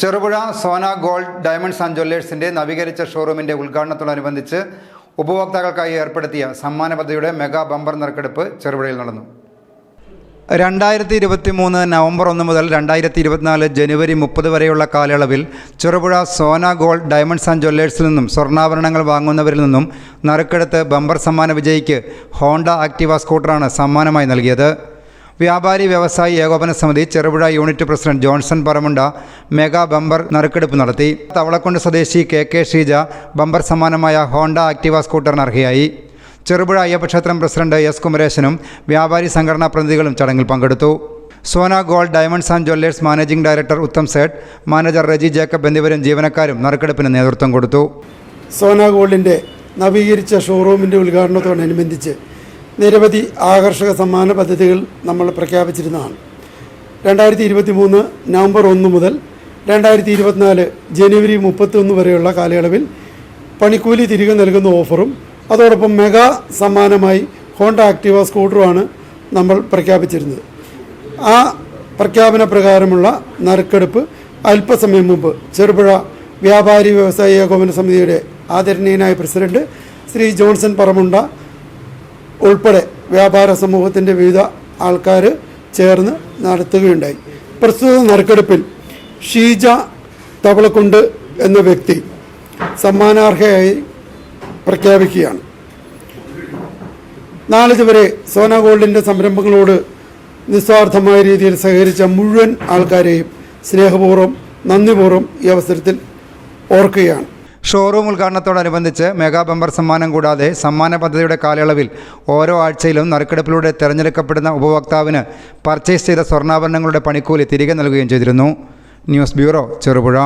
Cherupuzha Sona gold diamonds and ജ്വല്ലേഴ്സിന്റെ നവീകരിച്ച ഷോറൂമിന്റെ ഉദ്ഘാടനത്തോടനുബന്ധിച്ച് ഉപഭോക്താക്കൾക്കായി ഏർപ്പെടുത്തിയ സമ്മാന പദ്ധതിയുടെ മെഗാ ബമ്പർ നറുക്കെടുപ്പ് ചെറുപുഴയിൽ നടന്നു. രണ്ടായിരത്തി ഇരുപത്തി മൂന്ന് നവംബർ ഒന്ന് മുതൽ രണ്ടായിരത്തി ഇരുപത്തിനാല് ജനുവരി മുപ്പത് വരെയുള്ള കാലയളവിൽ Cherupuzha Sona gold diamonds and ജ്വല്ലേഴ്സിൽ നിന്നും സ്വർണാഭരണങ്ങൾ വാങ്ങുന്നവരിൽ നിന്നും നറുക്കെടുത്ത് ബമ്പർ സമ്മാന വിജയിക്ക് ഹോണ്ട ആക്ടിവ സ്കൂട്ടറാണ് സമ്മാനമായി നൽകിയത്. വ്യാപാരി വ്യവസായി ഏകോപന സമിതി Cherupuzha unit president Johnson Paramunda mega bumper നറുക്കെടുപ്പ് നടത്തി. തവളക്കുണ്ട് സ്വദേശി കെ കെ ഷീജ ബമ്പർ സമ്മാനമായ ഹോണ്ട ആക്ടിവ സ്കൂട്ടറിന് അർഹയായി. ചെറുപുഴ അയ്യപ്പക്ഷേത്രം പ്രസിഡന്റ് എസ് കുമരേശനും വ്യാപാരി സംഘടനാ പ്രതിനിധികളും ചടങ്ങിൽ പങ്കെടുത്തു. Sona gold diamonds and jewellers managing director Uttam Sett manager Reji Jacob എന്നിവരും ജീവനക്കാരും നറുക്കെടുപ്പിന് നേതൃത്വം കൊടുത്തു. സോന ഗോൾഡിന്റെ നവീകരിച്ച ഷോറൂമിന്റെ ഉദ്ഘാടനത്തോടനുബന്ധിച്ച് നിരവധി ആകർഷക സമ്മാന പദ്ധതികൾ നമ്മൾ പ്രഖ്യാപിച്ചിരുന്നതാണ്. രണ്ടായിരത്തി ഇരുപത്തി മൂന്ന് നവംബർ ഒന്ന് മുതൽ രണ്ടായിരത്തി ഇരുപത്തിനാല് ജനുവരി മുപ്പത്തൊന്ന് വരെയുള്ള കാലയളവിൽ പണിക്കൂലി തിരികെ നൽകുന്ന ഓഫറും അതോടൊപ്പം മെഗാ സമ്മാനമായി ഹോണ്ട ആക്ടിവ സ്കൂട്ടറുമാണ് നമ്മൾ പ്രഖ്യാപിച്ചിരുന്നത്. ആ പ്രഖ്യാപന പ്രകാരമുള്ള നറുക്കെടുപ്പ് അല്പസമയം മുമ്പ് ചെറുപുഴ വ്യാപാരി വ്യവസായി ഏകോപന സമിതിയുടെ ആദരണീയനായ പ്രസിഡന്റ് ശ്രീ ജോൺസൺ പറമുണ്ട ഉൾപ്പെടെ വ്യാപാര സമൂഹത്തിന്റെ വിവിധ ആൾക്കാർ ചേർന്ന് നടത്തുകയുണ്ടായി. പ്രസ്തുത നറുക്കെടുപ്പിൽ ഷീജ തവളക്കുണ്ട് എന്ന വ്യക്തി സമ്മാനാർഹയായി പ്രഖ്യാപിക്കുകയാണ്. നാളിതുവരെ സോന ഗോൾഡിന്റെ സംരംഭങ്ങളോട് നിസ്വാർത്ഥമായ രീതിയിൽ സഹകരിച്ച മുഴുവൻ ആൾക്കാരെയും സ്നേഹപൂർവം നന്ദിപൂർവം ഈ അവസരത്തിൽ ഓർക്കുകയാണ്. ഷോറൂം ഉദ്ഘാടനത്തോടനുബന്ധിച്ച് മെഗാ ബമ്പർ സമ്മാനം കൂടാതെ സമ്മാന പദ്ധതിയുടെ കാലയളവിൽ ഓരോ ആഴ്ചയിലും നറുക്കെടുപ്പിലൂടെ തിരഞ്ഞെടുക്കപ്പെടുന്ന ഉപഭോക്താവിന് പർച്ചേസ് ചെയ്ത സ്വർണാഭരണങ്ങളുടെ പണിക്കൂലി തിരികെ നൽകുകയും ചെയ്തിരുന്നു. News bureau Cherupuzha.